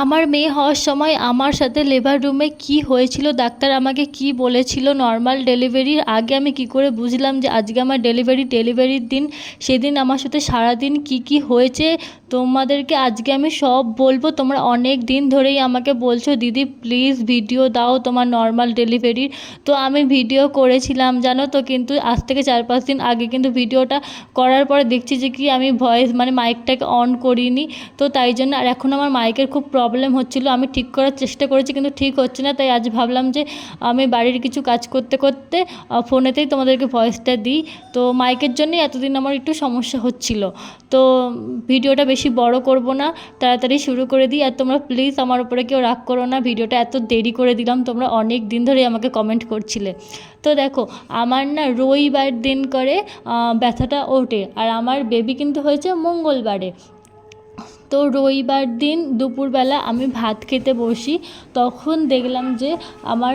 আমার মেয়ে হওয়ার সময় আমার সাথে লেবার রুমে কি হয়েছিল, ডাক্তার আমাকে কি বলেছিল নর্মাল ডেলিভারির আগে আমি কি করে বুঝলাম যে আজকে আমার ডেলিভারি ডেলিভারির দিন, সেদিন আমার সাথে সারাদিন কি কি হয়েছে তোমাদেরকে আজকে আমি সব বলব। তোমরা অনেক দিন ধরেই আমাকে বলছো, দিদি প্লিজ ভিডিও দাও তোমার নর্মাল ডেলিভারির তো আমি ভিডিও করেছিলাম, জানো তো? কিন্তু আজ থেকে চার পাঁচ দিন আগে কিন্তু ভিডিওটা করার পরে দেখছি যে কি আমি ভয়েস মানে মাইকটাকে অন করিনি। তো তাই জন্য আর এখন আমার মাইকের খুব প্রবলেম হচ্ছিল। আমি ঠিক করার চেষ্টা করেছি কিন্তু ঠিক হচ্ছে না। তাই আজ ভাবলাম যে আমি বাড়ির কিছু কাজ করতে করতে ফোনেতেই তোমাদেরকে ভয়েসটা দিই। তো মাইকের জন্যই এতদিন আমার একটু সমস্যা হচ্ছিল। তো ভিডিওটা বেশি বড় করব না, তাড়াতাড়ি শুরু করে দিই। আর তোমরা প্লিজ আমার উপরে কেউ রাগ করো না, ভিডিওটা এত দেরি করে দিলাম, তোমরা অনেক দিন ধরেই আমাকে কমেন্ট করছিলে। তো দেখো, আমার না রবিবার দিন করে ব্যথাটা ওঠে, আর আমার বেবি কিন্তু হয়েছে মঙ্গলবারে। তো রবিবার দিন দুপুরবেলা আমি ভাত খেতে বসি, তখন দেখলাম যে আমার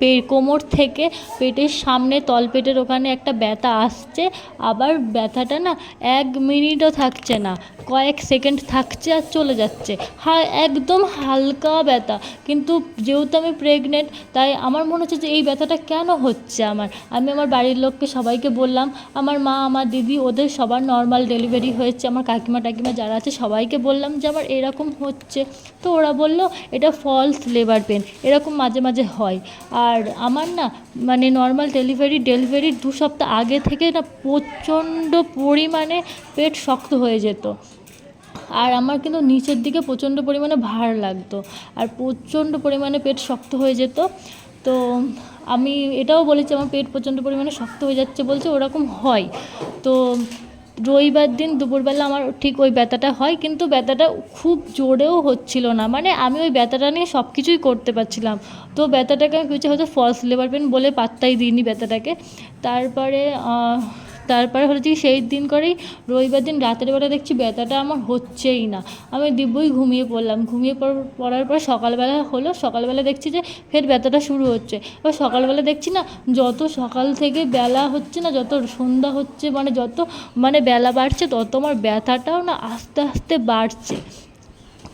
পে কোমর থেকে পেটের সামনে তলপেটের ওখানে একটা ব্যথা আসছে। আবার ব্যথাটা না এক মিনিটও থাকছে না, কয়েক সেকেন্ড থাকছে আর চলে যাচ্ছে। হা, একদম হালকা ব্যথা। কিন্তু যেহেতু আমি প্রেগনেন্ট তাই আমার মনে হচ্ছে যে এই ব্যথাটা কেন হচ্ছে আমার? আমি আমার বাড়ির লোককে সবাইকে বললাম, আমার মা, আমার দিদি, ওদের সবার নর্মাল ডেলিভারি হয়েছে। আমার কাকিমা টাকিমা যারা আছে সবাইকে বললাম যে আমার এরকম হচ্ছে। তো ওরা বলল, এটা ফলস লেবার পেন এরকম মাঝে মাঝে হয়। আর আমার না মানে নর্মাল ডেলিভারি ডেলিভারির দু সপ্তাহ আগে থেকে না প্রচণ্ড পরিমাণে পেট শক্ত হয়ে যেত। আর আমার কিন্তু নিচের দিকে প্রচণ্ড পরিমাণে ভার লাগতো আর প্রচণ্ড পরিমাণে পেট শক্ত হয়ে যেত। তো আমি এটাও বলেছি, আমার পেট প্রচণ্ড পরিমাণে শক্ত হয়ে যাচ্ছে বলছে, ওরকম হয়। তো রবিবার দিন দুপুরবেলা আমার ঠিক ওই ব্যথাটা হয়, কিন্তু ব্যথাটা খুব জোরেও হচ্ছিল না। মানে আমি ওই ব্যথাটা নিয়ে সব কিছুই করতে পারছিলাম। তো ব্যথাটাকে আমি কিছু হয়তো ফলস লেবার পেন বলে পাত্তাই দিইনি ব্যথাটাকে। তারপরে তারপরে হলো যে সেই দিন করেই রবিবার দিন রাতের বেলা দেখছি ব্যথাটা আমার হচ্ছেই না। আমি দিব্যই ঘুমিয়ে পড়লাম। ঘুমিয়ে পড়ার পর সকালবেলা হলো, সকালবেলা দেখছি যে ফের ব্যথাটা শুরু হচ্ছে। এবার সকালবেলা দেখছি না, যত সকাল থেকে বেলা হচ্ছে না, যত সন্ধ্যা হচ্ছে মানে যত মানে বেলা বাড়ছে, তত আমার ব্যথাটাও না আস্তে আস্তে বাড়ছে।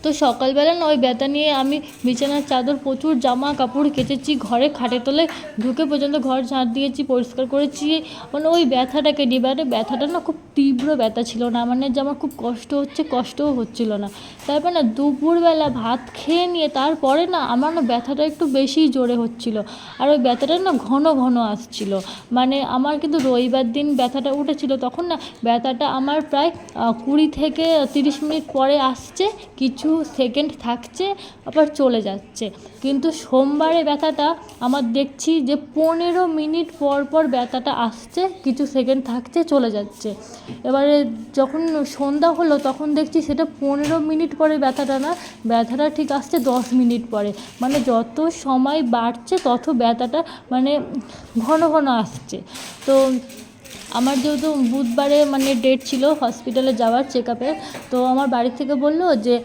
তো সকালবেলা না ওই ব্যথা নিয়ে আমি বিছানার চাদর, প্রচুর জামা কাপড় কেচেছি, ঘরে খাটে তোলে ঢুকে পর্যন্ত ঘর ঝাঁট দিয়েছি, পরিষ্কার করেছি। মানে ওই ব্যথাটাকে নিয়ে মানে ব্যথাটা না খুব তীব্র ব্যথা ছিল না মানে যে আমার খুব কষ্ট হচ্ছে, কষ্টও হচ্ছিল না। তারপর না দুপুরবেলা ভাত খেয়ে নিয়ে তারপরে না আমার না ব্যথাটা একটু বেশিই জোরে হচ্ছিল। আর ওই ব্যথাটা না ঘন ঘন আসছিল। মানে আমার কিন্তু রবিবার দিন ব্যথাটা উঠেছিল, তখন না ব্যথাটা আমার প্রায় কুড়ি থেকে তিরিশ মিনিট পরে আসছে, কিছু সেকেন্ড থাকছে, আবার চলে যাচ্ছে। কিন্তু সোমবারে ব্যথাটা আমার দেখছি যে পনেরো মিনিট পর পর ব্যথাটা আসছে, কিছু সেকেন্ড থাকছে, চলে যাচ্ছে। এবারে যখন সন্ধ্যা হলো, তখন দেখছি সেটা পনেরো মিনিট পরে ব্যথাটা না, ব্যথাটা ঠিক আসছে দশ মিনিট পরে। মানে যত সময় বাড়ছে, তত ব্যথাটা মানে ঘন ঘন আসছে। তো আমার যেহেতু বুধবারে মানে ডেট ছিল হসপিটালে যাওয়ার চেক তো আমার বাড়ি থেকে বলল যে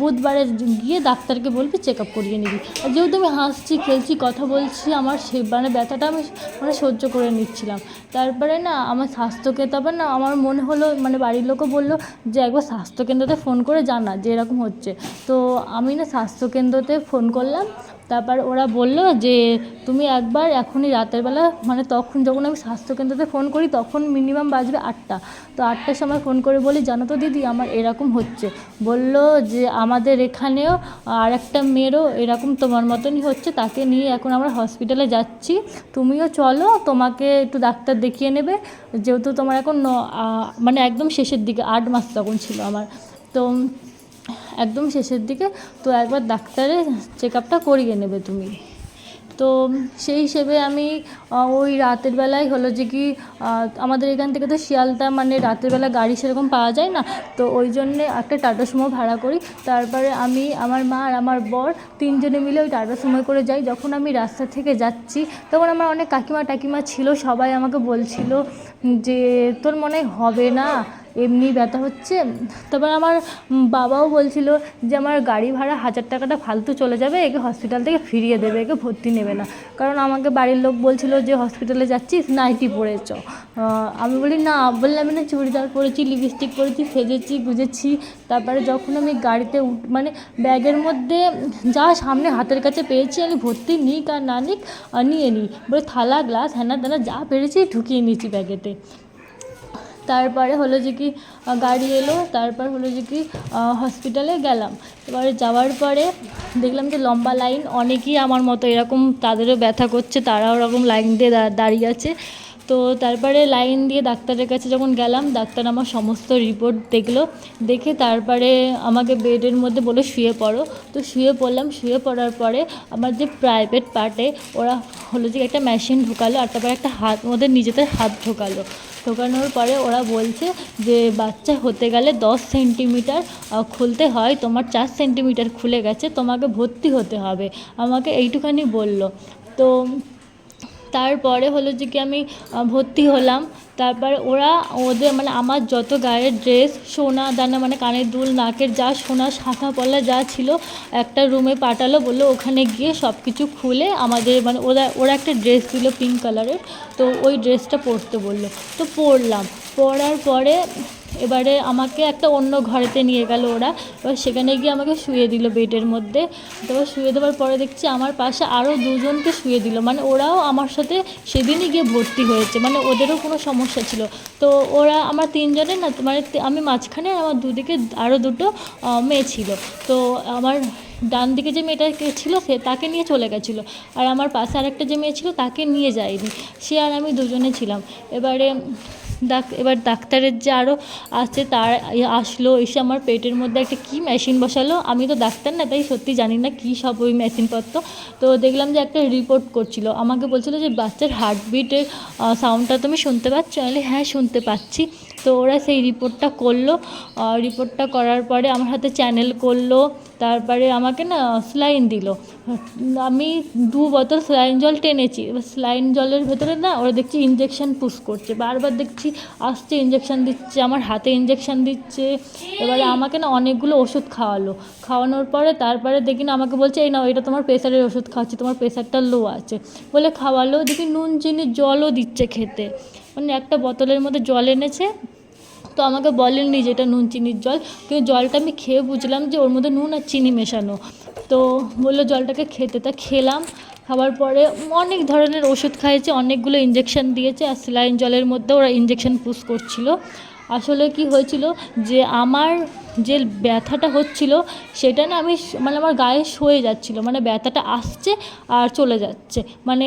বুধবারে গিয়ে ডাক্তারকে বলবি চেক আপ করিয়ে নিবি। আর যেহেতু আমি হাসছি, খেলছি, কথা বলছি, আমার সে মানে ব্যথাটা আমি মানে সহ্য করে নিচ্ছিলাম। তারপরে না আমার স্বাস্থ্যকে তারপর না আমার মনে হলো মানে বাড়ির লোকও বলল যে, একবার স্বাস্থ্যকেন্দ্রতে ফোন করে জানা যে এরকম হচ্ছে। তো আমি না স্বাস্থ্যকেন্দ্রতে ফোন করলাম তারপর ওরা বলল যে, তুমি একবার এখনই রাতের বেলা মানে তখন যখন আমি স্বাস্থ্যকেন্দ্রতে ফোন করি, তখন মিনিমাম বাজবে আটটা। তো আটটার সময় ফোন করে বলি, জানো তো দিদি, আমার এরকম হচ্ছে। বলল যে, আমাদের এখানেও আর একটা মেয়েরও এরকম তোমার মতনই হচ্ছে, তাকে নিয়ে এখন আমরা হসপিটালে যাচ্ছি। তুমিও চলো, তোমাকে একটু ডাক্তার দেখিয়ে নেবে। যেহেতু তোমার এখন মানে একদম শেষের দিকে, আট মাস তখন ছিল আমার। তো একদম শেষের দিকে, তো একবার ডাক্তারের চেক আপটা করিয়ে নেবে তুমি। তো সেই হিসেবে আমি ওই রাতের বেলায় হলো যে কি আমাদের এখান থেকে তো শিয়ালদা মানে রাতের বেলা গাড়ি সেরকম পাওয়া যায় না, তো ওই জন্যে একটা টাটা সুমো ভাড়া করি। তারপরে আমি, আমার মা আর আমার বর তিনজনে মিলে ওই টাটা সুমোয় করে যাই। যখন আমি রাস্তা থেকে যাচ্ছি, তখন আমার অনেক কাকিমা টাকিমা ছিল, সবাই আমাকে বলছিল যে, তোর মনে হবে না? এমনি ব্যথা হচ্ছে। তারপর আমার বাবাও বলছিল যে, আমার গাড়ি ভাড়া হাজার টাকাটা ফালতু চলে যাবে, একে হসপিটাল থেকে ফিরিয়ে দেবে, একে ভর্তি নেবে না। কারণ আমাকে বাড়ির লোক বলছিল যে হসপিটালে যাচ্ছিস, নাইটি চ। আমি বলি, না, বললে আমি না চুড়িদার পরেছি লিপস্টিক পরেছি, সেজেছি, গুজেছি। তারপরে যখন আমি গাড়িতে উঠ মানে ব্যাগের মধ্যে যা সামনে হাতের কাছে পেয়েছি, আমি ভর্তি নিক আর না নিক নিয়ে নিই। বলে, থালা গ্লাস হ্যানা ত্যানা যা পেরেছি, ঢুকিয়ে নিয়েছি ব্যাগেতে। তারপরে হলো যে কি গাড়ি এলো, তারপর হলো যে কি হসপিটালে গেলাম। এবারে যাওয়ার পরে দেখলাম যে লম্বা লাইন অনেকেই আমার মতো এরকম তাদেরও ব্যথা করছে, তারাও ওরকম লাইন দিয়ে দাঁড়িয়ে আছে। তো তারপরে লাইন দিয়ে ডাক্তারের কাছে যখন গেলাম, ডাক্তার আমার সমস্ত রিপোর্ট দেখল। দেখে তারপরে আমাকে বেডের মধ্যে বলে, শুয়ে পড়ো। তো শুয়ে পড়লাম, শুয়ে পড়ার পরে আমার যে প্রাইভেট পার্টে ওরা হলো যে একটা মেশিন ঢোকালো, আর তারপরে একটা হাত, ওদের নিজেদের হাত ঢোকালো। ঢোকানোর পরে ওরা বলছে যে, বাচ্চা হতে গেলে দশ সেন্টিমিটার খুলতে হয়। তোমার চার সেন্টিমিটার খুলে গেছে, তোমাকে ভর্তি হতে হবে। আমাকে এইটুখানি বলল। তো তারপরে হলো যে কি আমি ভর্তি হলাম। তারপর ওরা ওদের মানে আমার যত গায়ের ড্রেস সোনা দানা মানে কানের দুল, নাকের যা সোনা, শাঁখা পলা যা ছিল, একটা রুমে পাঠালো, বলল ওখানে গিয়ে সব কিছু খুলে আমাদের মানে ওরা ওরা একটা ড্রেস দিল পিঙ্ক কালারের তো ওই ড্রেসটা পরতে বলল। তো পরলাম। পরার পরে এবারে আমাকে একটা অন্য ঘরেতে নিয়ে গেল ওরা। এবার সেখানে গিয়ে আমাকে শুয়ে দিল বেডের মধ্যে। তারপর শুয়ে দেওয়ার পরে দেখছি আমার পাশে আরও দুজনকে শুয়ে দিল। মানে ওরাও আমার সাথে সেদিনই গিয়ে ভর্তি হয়েছে। মানে ওদেরও কোনো সমস্যা ছিল। তো ওরা আমার তিনজনের না মানে আমি মাঝখানে আমার দুদিকে আরও দুটো মেয়ে ছিল। তো আমার ডান দিকে যে মেয়েটা ছিল, সে তাকে নিয়ে চলে গেছিল। আর আমার পাশে আরেকটা যে মেয়ে ছিল, তাকে নিয়ে যায়নি। সে আর আমি দুজনে ছিলাম। এবারে ডাক, এবার ডাক্তারের যে আরও আছে তার আসলো, এসে আমার পেটের মধ্যে একটা কী মেশিন বসালো, আমি তো ডাক্তার না, তাই সত্যি জানি না কী সব ওই মেশিনপত্র তো দেখলাম যে একটা রিপোর্ট করছিল, আমাকে বলছিল যে বাচ্চার হার্টবিটের সাউন্ডটা তুমি শুনতে পাচ্ছ? আমি হ্যাঁ শুনতে পাচ্ছি। তো ওরা সেই রিপোর্টটা করল। রিপোর্টটা করার পরে আমার হাতে চ্যানেল করল। তারপরে আমাকে না স্লাইন দিল। আমি দু বোতল স্লাইন জল টেনেছি। এবার স্লাইন জলের ভেতরে না ওরা দেখছি ইঞ্জেকশন পুশ করছে। বারবার দেখছি, আসছে ইঞ্জেকশন দিচ্ছে, আমার হাতে ইঞ্জেকশন দিচ্ছে। এবারে আমাকে না অনেকগুলো ওষুধ খাওয়ালো। খাওয়ানোর পরে তারপরে দেখি না আমাকে বলছে, এই নাও, এটা তোমার প্রেশারের ওষুধ খাওয়াচ্ছি, তোমার প্রেশারটা লো আছে। বলে খাওয়ালো, দেখি নুন, চিনি, জলও দিচ্ছে খেতে। মানে একটা বোতলের মধ্যে জল এনেছে তো আমাকে বলেননি যে এটা নুন, চিনির জল। কিন্তু জলটা আমি খেয়ে বুঝলাম যে ওর মধ্যে নুন আর চিনি মেশানো। তো বলল জলটাকে খেতে। তা খেলাম। খাওয়ার পরে অনেক ধরনের ওষুধ খাইয়েছে, অনেকগুলো ইঞ্জেকশন দিয়েছে আর স্যালাইন জলের মধ্যে ওরা ইঞ্জেকশন পুশ করছিল। আসলে কি হয়েছিল যে আমার যে ব্যথাটা হচ্ছিল, সেটা না আমি মানে আমার গায়ে সয়ে যাচ্ছিল মানে ব্যথাটা আসছে আর চলে যাচ্ছে। মানে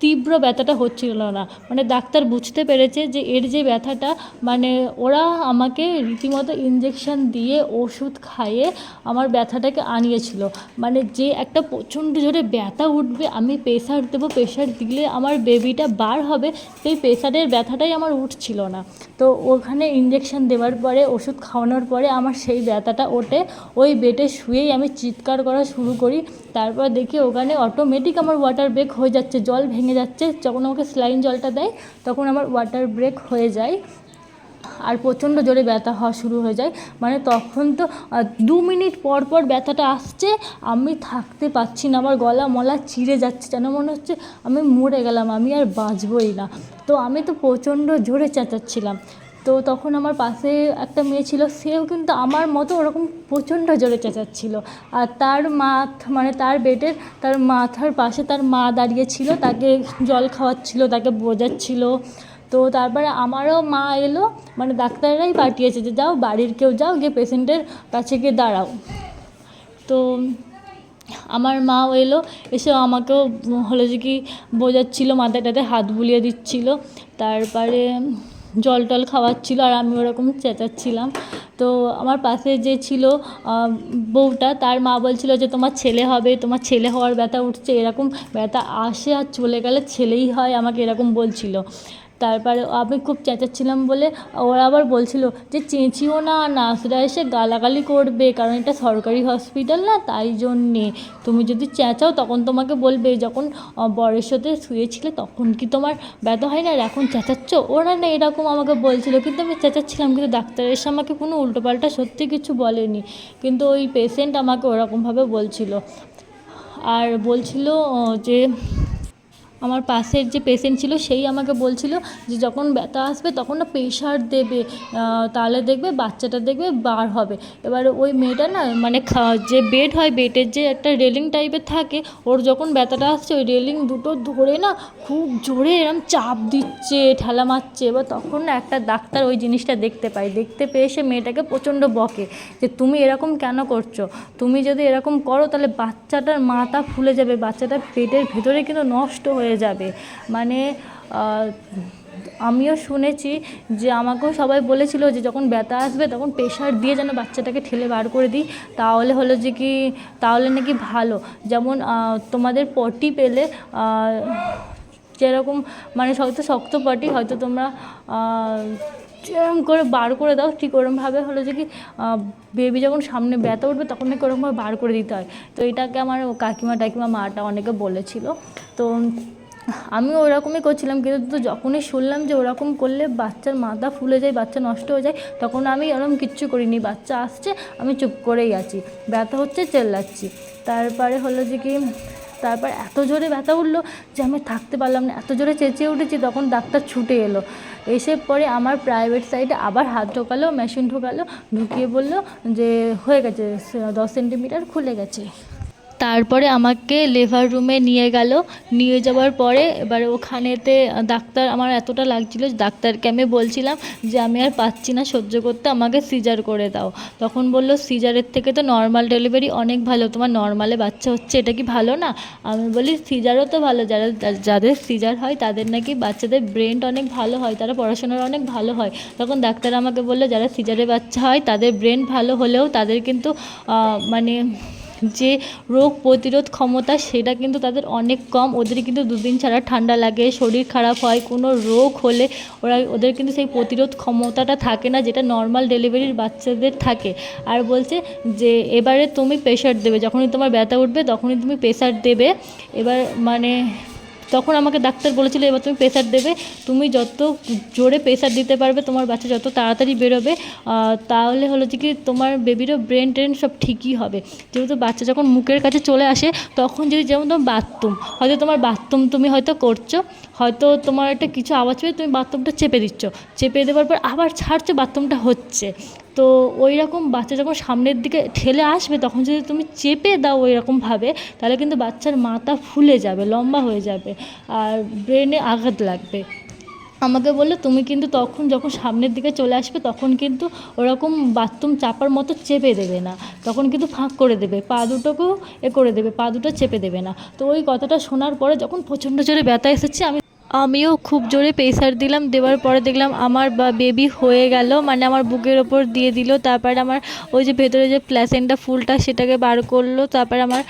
তীব্র ব্যথাটা হচ্ছিল না। মানে ডাক্তার বুঝতে পেরেছে যে এর যে ব্যথাটা মানে ওরা আমাকে রীতিমতো ইঞ্জেকশন দিয়ে ওষুধ খাইয়ে আমার ব্যথাটাকে আনিয়েছিল। মানে যে একটা প্রচণ্ড জোরে ব্যথা উঠবে, আমি প্রেশার দেবো প্রেশার দিলে আমার বেবিটা বার হবে, সেই প্রেশারের ব্যথাটাই আমার উঠছিল না। তো ওখানে ইঞ্জেকশন দেওয়ার পরে, ওষুধ খাওয়ানোর পরে আমার সেই ব্যথাটা ওঠে। ওই বেডে শুয়েই আমি চিৎকার করা শুরু করি। তারপর দেখি ওখানে অটোমেটিক আমার ওয়াটার ব্রেক হয়ে যাচ্ছে, জল ভেঙে যাচ্ছে। যখন আমাকে স্লাইন জলটা দেয়, তখন আমার ওয়াটার ব্রেক হয়ে যায়। আর প্রচণ্ড জোরে ব্যথা হওয়া শুরু হয়ে যায়। মানে তখন তো দু মিনিট পর পর ব্যথাটা আসছে, আমি থাকতে পারছি না। আমার গলা মলা চিড়ে যাচ্ছে। যেন মনে হচ্ছে আমি মরে গেলাম, আমি আর বাঁচবই না। তো আমি তো প্রচণ্ড জোরে চেঁচাচ্ছিলাম। তো তখন আমার পাশে একটা মেয়ে ছিল, সেও কিন্তু আমার মতো ওরকম প্রচণ্ড জোরে চেঁচাচ্ছিল। আর তার মাথ মানে তার বেডের, তার মাথার পাশে তার মা দাঁড়িয়ে ছিল, তাকে জল খাওয়াচ্ছিল, তাকে বোঝাচ্ছিল। তো তারপরে আমারও মা এলো মানে ডাক্তাররাই পাঠিয়েছে যে যাও বাড়ির কেউ যাও, গিয়ে পেশেন্টের কাছে গিয়ে দাঁড়াও। তো আমার মাও এলো, এসে আমাকেও হলো যে কি বোঝাচ্ছিল, মাথায় টাতে হাত বুলিয়ে দিচ্ছিল। তারপরে জল টল খাওয়াচ্ছিল আর আমি ওরকম চেঁচাচ্ছিলাম। তো আমার পাশে যে ছিল বউটা, তার মা বলছিল যে, তোমার ছেলে হবে, তোমার ছেলে হওয়ার ব্যথা উঠছে। এরকম ব্যথা আসে আর চলে গেলে ছেলেই হয়, আমাকে এরকম বলছিল। তারপরে আমি খুব চেঁচাচ্ছিলাম বলে ওরা আবার বলছিল যে চেঁচিও না, নার্সরা এসে গালাগালি করবে, কারণ এটা সরকারি হসপিটাল না, তাই জন্যে। তুমি যদি চেঁচাও তখন তোমাকে বলবে, যখন বরের সাথে শুয়েছিলে তখন কি তোমার ব্যথা হয় না আর এখন চেঁচাচ্ছ? ওরা না এরকম আমাকে বলছিল, কিন্তু আমি চেঁচাচ্ছিলাম, কিন্তু ডাক্তার এসে আমাকে কোনো উল্টোপাল্টা সত্যি কিছু বলেনি। কিন্তু ওই পেশেন্ট আমাকে ওরকমভাবে বলছিল। আর বলছিল যে আমার পাশের যে পেশেন্ট ছিল, সেই আমাকে বলছিল যে যখন ব্যথা আসবে তখন না প্রেশার দেবে তাহলে দেখবে বাচ্চাটা দেখবে বার হবে। এবার ওই মেয়েটা না মানে যে বেড হয় বেডের যে একটা রেলিং টাইপের থাকে, ওর যখন ব্যথাটা আসছে, ওই রেলিং দুটো ধরে না খুব জোরে এরম চাপ দিচ্ছে, ঠেলা মারছে। এবার তখন না একটা ডাক্তার ওই জিনিসটা দেখতে পায়। দেখতে পেয়ে সে মেয়েটাকে প্রচণ্ড বকে যে, তুমি এরকম কেন করছ? তুমি যদি এরকম করো, তাহলে বাচ্চাটার মাথা ফুলে যাবে। বাচ্চাটার পেটের ভেতরে কিন্তু নষ্ট হয়ে যাবে। মানে আমিও শুনেছি যে আমাকেও সবাই বলেছিল যে যখন ব্যথা আসবে তখন প্রেশার দিয়ে যেন বাচ্চাটাকে ঠেলে বার করে দিই, তাহলে হলো যে কি, তাহলে নাকি ভালো। যেমন তোমাদের পটি পেলে যেরকম মানে হয়তো শক্ত পটি হয়তো তোমরা যেরকম করে বার করে দাও, ঠিক ওরমভাবে হলো যে কি বেবি যখন সামনে ব্যথা উঠবে তখন নাকি ওরকমভাবে বার করে দিতে হয়। তো এটাকে আমার কাকিমা টাকিমা মাটা অনেকে বলেছিল। তো আমিও ওরকমই করছিলাম, কিন্তু তো যখনই শুনলাম যে ওরকম করলে বাচ্চার মাথা ফুলে যায়, বাচ্চা নষ্ট হয়ে যায়, তখন আমি ওরকম কিচ্ছু করিনি। বাচ্চা আসছে, আমি চুপ করেই আছি, ব্যথা হচ্ছে, চেল্লাচ্ছি। তারপরে হলো যে কি, তারপর এত জোরে ব্যথা উঠল যে আমি থাকতে পারলাম না, এত জোরে চেঁচিয়ে উঠেছি, তখন ডাক্তার ছুটে এলো। এসে পরে আমার প্রাইভেট সাইডে আবার হাত ঢোকালো মেশিন ঢোকালো, ঢুকিয়ে বলল যে, হয়ে গেছে, দশ সেন্টিমিটার খুলে গেছে। তারপরে আমাকে লেবার রুমে নিয়ে গেল। নিয়ে যাওয়ার পরে এবার ওখানেতে ডাক্তার আমার এতটা লাগছিল, ডাক্তারকে আমি বলছিলাম যে, আমি আর পাচ্ছি না, সহ্য করতে, আমাকে সিজার করে দাও। তখন বলল, সিজারের থেকে তো নর্মাল ডেলিভারি অনেক ভালো, তোমার নর্মালে বাচ্চা হচ্ছে, এটা কি ভালো না? আমি বলি, সিজারও তো ভালো, যারা, যাদের সিজার হয়, তাদের নাকি বাচ্চাদের ব্রেন অনেক ভালো হয়, তারা পড়াশোনার অনেক ভালো হয়। তখন ডাক্তার আমাকে বলল, যারা সিজারে বাচ্চা হয়, তাদের ব্রেন ভালো হলেও তাদের কিন্তু মানে যে রোগ প্রতিরোধ ক্ষমতা, সেটা কিন্তু তাদের অনেক কম। ওদের কিন্তু দুদিন ছাড়া ঠান্ডা লাগে, শরীর খারাপ হয়, কোনো রোগ হলে ওরা, ওদের কিন্তু সেই প্রতিরোধ ক্ষমতাটা থাকে না, যেটা নর্মাল ডেলিভারির বাচ্চাদের থাকে। আর বলছে যে, এবারে তুমি প্রেশার দেবে, যখনই তোমার ব্যথা উঠবে, তখনই তুমি প্রেশার দেবে। এবার মানে তখন আমাকে ডাক্তার বলেছিল, এবার তুমি প্রেশার দেবে, তুমি যত জোরে প্রেশার দিতে পারবে, তোমার বাচ্চা যত তাড়াতাড়ি বেরোবে তাহলে হলো যে কি তোমার বেবিরও ব্রেন ট্রেন সব ঠিকই হবে। যেহেতু বাচ্চা যখন মুখের কাছে চলে আসে, তখন যদি যেমন তোমার বাথরুম, হয়তো তোমার বাথরুম তুমি হয়তো করছ হয়তো তোমার একটা কিছু আওয়াজ পেয়ে তুমি বাথরুমটা চেপে দিচ্ছ। চেপে দেওয়ার পর আবার ছাড়ছো বাথরুমটা হচ্ছে। তো ওই রকম বাচ্চা যখন সামনের দিকে ঠেলে আসবে, তখন যদি তুমি চেপে দাও ওই রকমভাবে তাহলে কিন্তু বাচ্চার মাথা ফুলে যাবে, লম্বা হয়ে যাবে আর ব্রেনে আঘাত লাগবে। আমাকে বলল, তুমি কিন্তু তখন যখন সামনের দিকে চলে আসবে, তখন কিন্তু ওরকম বাথরুম চাপার মতো চেপে দেবে না। তখন কিন্তু ফাঁক করে দেবে, পা দুটোকেও এ করে দেবে, পা দুটো চেপে দেবে না। তো ওই কথাটা শোনার পরে যখন প্রচণ্ড জোরে ব্যথা এসেছে, আমি আমিও খুব জোরে প্রেসার দিলাম, দেওয়ার পরে দেখলাম আমার বা বেবি হয়ে গেল মানে আমার বুকের ওপর দিয়ে দিল, তারপরে আমার ওই যে ভেতরে যে প্ল্যাসেন্টা ফুলটা সেটাকে বার করল, তারপরে আমার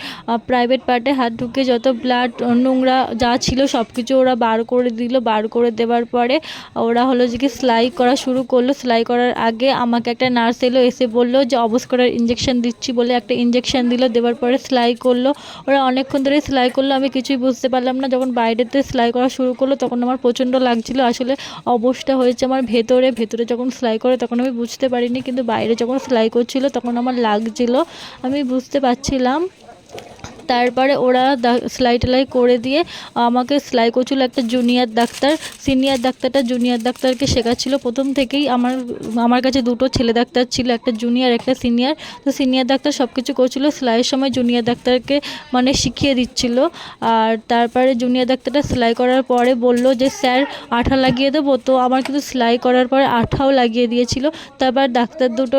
প্রাইভেট পার্টে হাত ঢুকে যত ব্লাড নোংরা যা ছিল সব কিছু ওরা বার করে দিল, বার করে দেওয়ার পরে ওরা হলো যে কি সেলাই করা শুরু করল, সেলাই করার আগে আমাকে একটা নার্স এলো, এসে বলল যে অবস করার ইঞ্জেকশন দিচ্ছি বলে একটা ইঞ্জেকশন দিল, দেওয়ার পরে সেলাই করল, ওরা অনেকক্ষণ ধরে সেলাই করল, আমি কিছুই বুঝতে পারলাম না, যখন বাইরেতে সেলাই করা শুরু করল তখন আমার প্রচণ্ড লাগছিল। আসলে অবস্থা হয়েছে আমার ভেতরে ভেতরে যখন সেলাই করে তখন আমি বুঝতে পারিনি, কিন্তু বাইরে যখন সেলাই করছিল তখন আমার লাগছিল। আমি বুঝতে পারছিলাম তারপরে ওরা সেলাই টেলাই করে দিয়ে আমাকে সেলাই করছিল একটা জুনিয়র ডাক্তার সিনিয়র ডাক্তারটা জুনিয়র ডাক্তারকে শেখাচ্ছিল। প্রথম থেকেই আমার আমার কাছে দুটো ছেলে ডাক্তার ছিল, একটা জুনিয়র একটা সিনিয়র তো সিনিয়র ডাক্তার সব কিছু করছিল, সেলাইয়ের সময় জুনিয়র ডাক্তারকে মানে শিখিয়ে দিচ্ছিল। আর তারপরে জুনিয়র ডাক্তারটা সেলাই করার পরে বলল যে, স্যার, আঠা লাগিয়ে দেবো। তো আমার কিন্তু সেলাই করার পরে আঠাও লাগিয়ে দিয়েছিল। তারপর ডাক্তার দুটো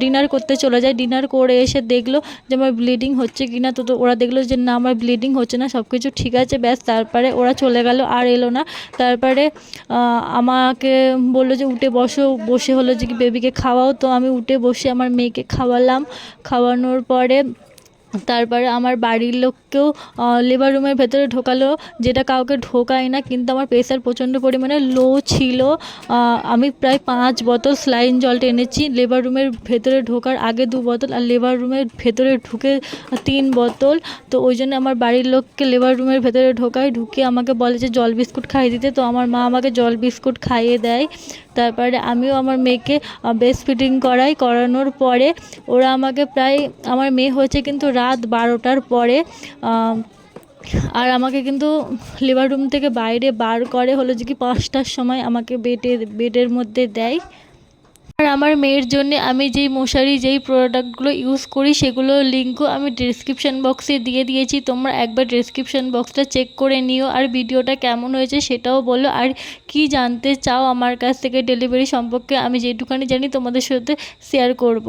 ডিনার করতে চলে যায়। ডিনার করে এসে দেখল যে, আমার ব্লিডিং হচ্ছে কিনা। তো ওরা দেখল যে না, আমার ব্লিডিং হচ্ছে না সব কিছু ঠিক আছে, ব্যাস, তারপরে ওরা চলে গেল, আর এলো না। তারপরে আমাকে বলল যে উঠে বসো, বসে হলো যে কি বেবিকে খাওয়াও। তো আমি উঠে বসে আমার মেয়েকে খাওয়ালাম। খাওয়ানোর পরে তারপরে আমার বাড়ির লোককেও লেবার রুমের ভেতরে ঢোকালো, যেটা কাউকে ঢোকায় না, কিন্তু আমার প্রেশার প্রচণ্ড পরিমাণে লো ছিল। আমি প্রায় পাঁচ বোতল স্যালাইন জল টেনেছি লেবার রুমের ভেতরে ঢোকার আগে দু বোতল, আর লেবার রুমের ভেতরে ঢুকে তিন বোতল। তো ওই জন্য আমার বাড়ির লোককে লেবার রুমের ভেতরে ঢোকায় ঢুকিয়ে আমাকে বলে যে, জল বিস্কুট খাইয়ে দিতে। তো আমার মা আমাকে জল বিস্কুট খাইয়ে দেয়। তারপরে আমিও আমার মেয়েকে বেস্ট ফিটিং করাই। করানোর পরে ওরা আমাকে প্রায়, আমার মেয়ে হয়েছে কিন্তু রাত বারোটার পরে আর আমাকে কিন্তু লেবার রুম থেকে বাইরে বার করে হলো যে কি পাঁচটার সময় আমাকে বেডে বেডের মধ্যে দেয়। আর আমার মেয়ের জন্য আমি যেই মশারি, যেই প্রোডাক্টগুলো ইউজ করি সেগুলোর লিঙ্কও আমি ডিসক্রিপশান বক্সে দিয়ে দিয়েছি। তোমরা একবার ডিসক্রিপশান বক্সটা চেক করে নিও আর ভিডিওটা কেমন হয়েছে সেটাও বলো। আর কি জানতে চাও আমার কাছ থেকে ডেলিভারি সম্পর্কে আমি যেটুখানি জানি তোমাদের সাথে শেয়ার করব।